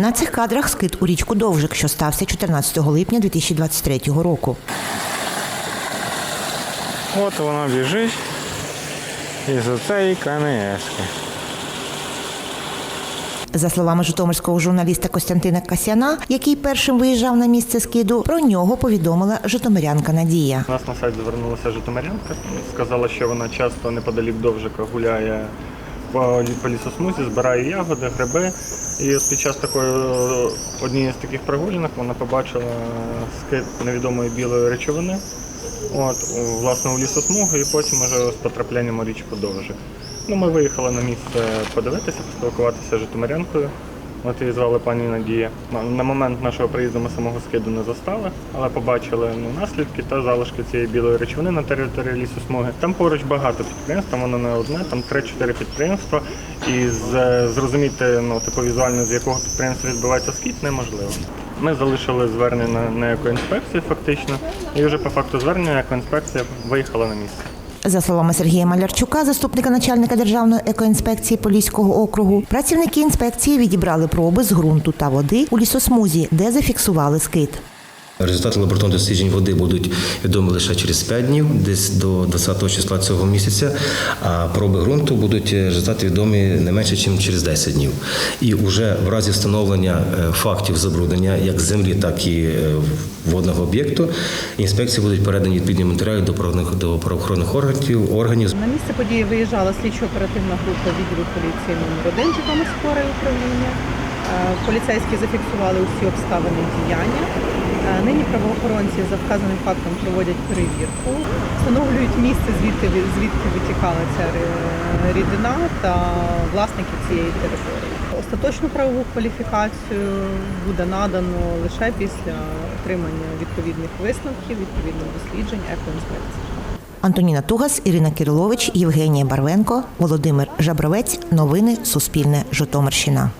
На цих кадрах скид у річку Довжик, що стався 14 липня 2023 року. От вона біжить із оцеї КНСки. За словами житомирського журналіста Костянтина Касяна, який першим виїжджав на місце скиду, про нього повідомила житомирянка Надія. У нас на сайт звернулася житомирянка, сказала, що вона часто неподалік Довжика гуляє по, лісосмузі, збирає ягоди, гриби. І от під час такої е, однієї з таких прогулянок вона побачила скид невідомої білої речовини. От, власне, у лісосмугу і потім уже з потраплянням у річку Довжик. Ну, ми виїхали на місце подивитися, поспілкуватися з житомирянкою. Звали пані Надія. На- момент нашого приїзду ми самого скиду не застали, але побачили ну, наслідки та залишки цієї білої речовини на території лісосмуги. Там поруч багато підприємств, там воно не одне, там 3-4 підприємства. І з, зрозуміти ну, таку візуально, з якого підприємства відбувається скид, неможливо. Ми залишили звернення на екоінспекцію фактично, і вже по факту звернення екоінспекція виїхала на місце. За словами Сергія Малярчука, заступника начальника державної екоінспекції Поліського округу, працівники інспекції відібрали проби з ґрунту та води у лісосмузі, де зафіксували скид. Результати лабораторних досліджень води будуть відомі лише через 5 днів, десь до 20 числа цього місяця. А проби ґрунту будуть е, результати відомі не менше, ніж через 10 днів. І вже в разі встановлення е, фактів забруднення як землі, так і е, водного об'єкту, інспекції будуть передані відповідні матеріали до правоохоронних до правоохоронних органів. На місце події виїжджала слідчо-оперативна група відділу поліції номер 1 Житомирського управління. Е, Поліцейські зафіксували усі обставини діяння. Е, Нині правоохоронці за вказаним фактом проводять перевірку, встановлюють місце, звідки звідки витікала ця рідина та власників цієї території. Остаточну правову кваліфікацію буде надано лише після отримання відповідних висновків, відповідних досліджень екоінспекції. Антоніна Тугас, Ірина Кирилович, Євгенія Барвенко, Володимир Жабровець. Новини Суспільне. Житомирщина.